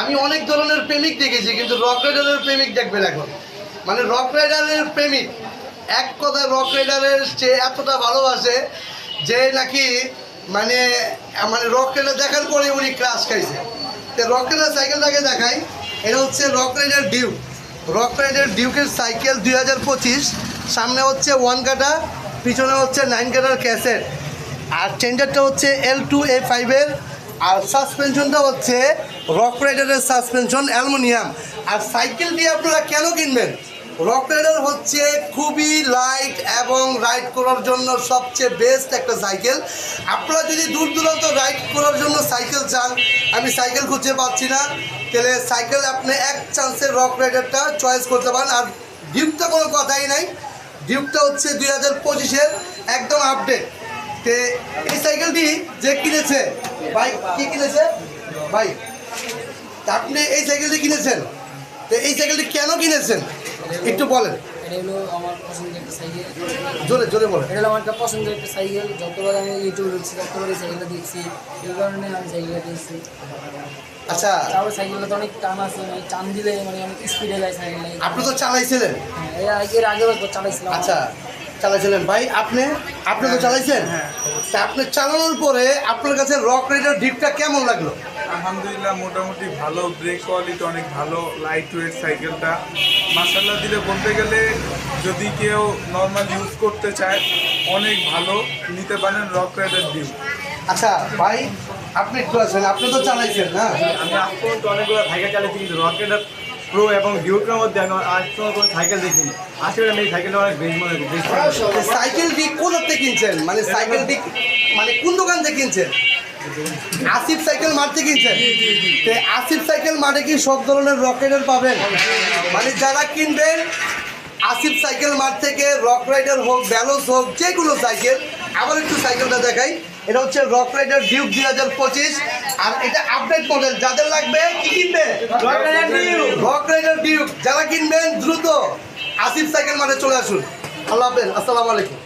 আমি অনেক ধরনের প্রেমিক দেখেছি, কিন্তু রক রাইডারের প্রেমিক দেখবেন এখন। মানে রক রাইডারের প্রেমিক, এক কথায় রক রাইডারের সে এতটা ভালোবাসে যে নাকি মানে মানে রক রাইডার দেখার পরে উনি ক্রাশ খাইছে। তো রক রাইডার সাইকেলটাকে দেখাই, এটা হচ্ছে Rock Rider Duke Rock Rider ডিউকের cycle দুই হাজার পঁচিশ, সামনে হচ্ছে ওয়ান কাটা পিছনে হচ্ছে নাইন কাটার ক্যাসেট আর চেঞ্জারটা হচ্ছে এল টু এ ফাইভের আর সাসপেনশনটা হচ্ছে রক রাইডারের সাসপেনশন অ্যালুমিনিয়াম আর সাইকেল দিয়ে আপনারা কেন কিনবেন? রক রাইডার হচ্ছে খুবই লাইট এবং রাইড করার জন্য সবচেয়ে বেস্ট একটা সাইকেল আপনারা যদি দূর দূরান্ত রাইড করার জন্য সাইকেল চান, আমি সাইকেল খুঁজে পাচ্ছি না। তাহলে সাইকেল আপনি এক চান্সে রক রাইডারটা চয়েস করতে পারেন। আর ডিউকটা কোনো কথাই নাই। ডিউকটা হচ্ছে দুই হাজার পঁচিশের একদম আপডেট তে এই সাইকেলটি যে কিনেছে। ভাই কি কিনেছে? ভাই আপনি এই সাইকেলটি কিনেছেন? তো এই সাইকেলটি কেন কিনেছেন? একটু বলেন। জোরে জোরে বলেন। এটা হলো আমার একটা পছন্দের একটা সাইকেল। যতবার আমি ইউটিউবে দেখছি ততবার এই সাইকেলটা দেখছি। এই কারণে আমি সাইকেলটা কিনছি। আচ্ছা। তারপর সাইকেলটা তো অনেক টান আছে মানে টান দিলে মানে অনেক স্পিডে যায় সাইকেলটা। আপনি তো চালাইছিলেন। হ্যাঁ, এর আগে একবার চালাইছিলাম। আচ্ছা। চালাইছিলেন। ভাই আপনি আপনি তো চালাইছেন? তা আপনি চালানোর পরে আপনার কাছে রক রাইডার ডিপটা কেমন লাগল? আলহামদুলিল্লাহ মোটামুটি ভালো ব্রেক কোয়ালিটি অনেক ভালো লাইট ওয়েট সাইকেলটা মাসাল্লাহ দিলে বলতে গেলে যদি কেউ নর্মাল ইউজ করতে চায় অনেক ভালো নিতে পারেন রক রাইডার ডিউ আচ্ছা ভাই আপনি একটু আছেন আপনি তো চালাইছেন না? আমি পর্যন্ত অনেকগুলো ভাইকে চালিয়েছি কিন্তু রকেটের প্রো এবং ডিউকের মধ্যে আমি আজ কোনো সাইকেল দেখিনি। আসলে আমি এই সাইকেলটা অনেক বেশ মনে তো সাইকেলটি কোথাতে কিনছেন? মানে সাইকেলটি মানে কোন দোকান থেকে কিনছেন? আসিফ সাইকেল মার্টে কিনছেন? তো আসিফ সাইকেল মার্টে কি সব ধরনের রকেটের পাবেন? মানে যারা কিনবেন আসিফ সাইকেল মার্ট থেকে রক রাইডার হোক ব্যালোস হোক যে কোনো সাইকেল আবার একটু সাইকেলটা দেখাই। এটা হচ্ছে রক রাইডার ডিউক দুই হাজার পঁচিশ। আর এটা আপডেট মডেল যাদের লাগবে কি কিনবে রক রাইডার ডিউক যারা কিনবেন দ্রুত আসিফ সাইকেল মাঠে চলে আসুন। আল্লাহ হাফেজ আসসালামু আলাইকুম।